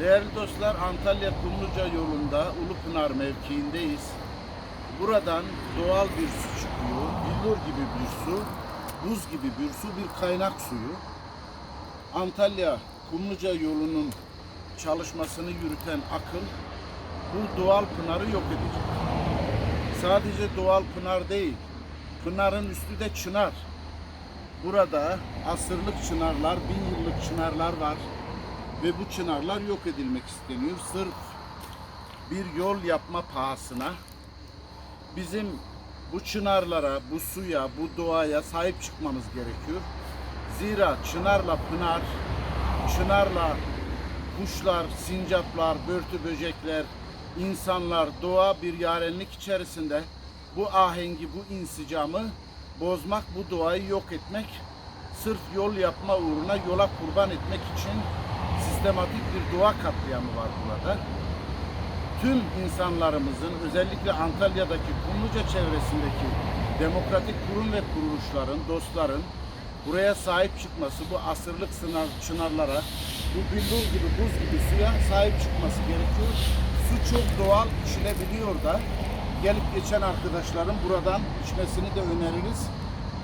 Değerli dostlar Antalya Kumluca yolunda Ulupınar mevkiindeyiz. Buradan doğal bir su çıkıyor. Billur gibi bir su, buz gibi bir su, bir kaynak suyu. Antalya Kumluca yolunun çalışmasını yürüten akıl bu doğal pınarı yok edecek. Sadece doğal pınar değil, pınarın üstü de çınar. Burada asırlık çınarlar, bin yıllık çınarlar var ve bu çınarlar yok edilmek isteniyor. Sırf bir yol yapma pahasına bizim bu çınarlara, bu suya, bu doğaya sahip çıkmamız gerekiyor. Zira çınarla pınar, çınarla kuşlar, sincaplar, börtü böcekler, insanlar, doğa bir yarenlik içerisinde bu ahengi, bu insicamı bozmak, bu doğayı yok etmek, sırf yol yapma uğruna yola kurban etmek için sistematik bir doğa katliamı var burada. Tüm insanlarımızın özellikle Antalya'daki Kumluca çevresindeki demokratik kurum ve kuruluşların, dostların buraya sahip çıkması, bu asırlık sınav, çınarlara, bu billur gibi, buz gibi suya sahip çıkması gerekiyor. Su çok doğal, içilebiliyor da. Gelip geçen arkadaşların buradan içmesini de öneririz.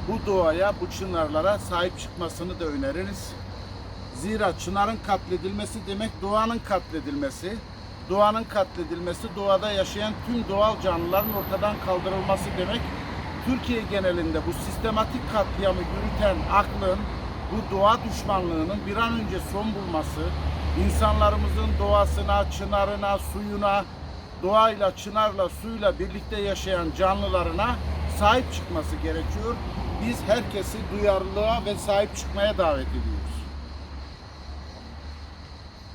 Bu doğaya, bu çınarlara sahip çıkmasını da öneririz. Zira çınarın katledilmesi demek doğanın katledilmesi. Doğanın katledilmesi doğada yaşayan tüm doğal canlıların ortadan kaldırılması demek. Türkiye genelinde bu sistematik katliamı yürüten aklın bu doğa düşmanlığının bir an önce son bulması, insanlarımızın doğasına, çınarına, suyuna, doğayla, çınarla, suyla birlikte yaşayan canlılarına sahip çıkması gerekiyor. Biz herkesi duyarlılığa ve sahip çıkmaya davet ediyoruz.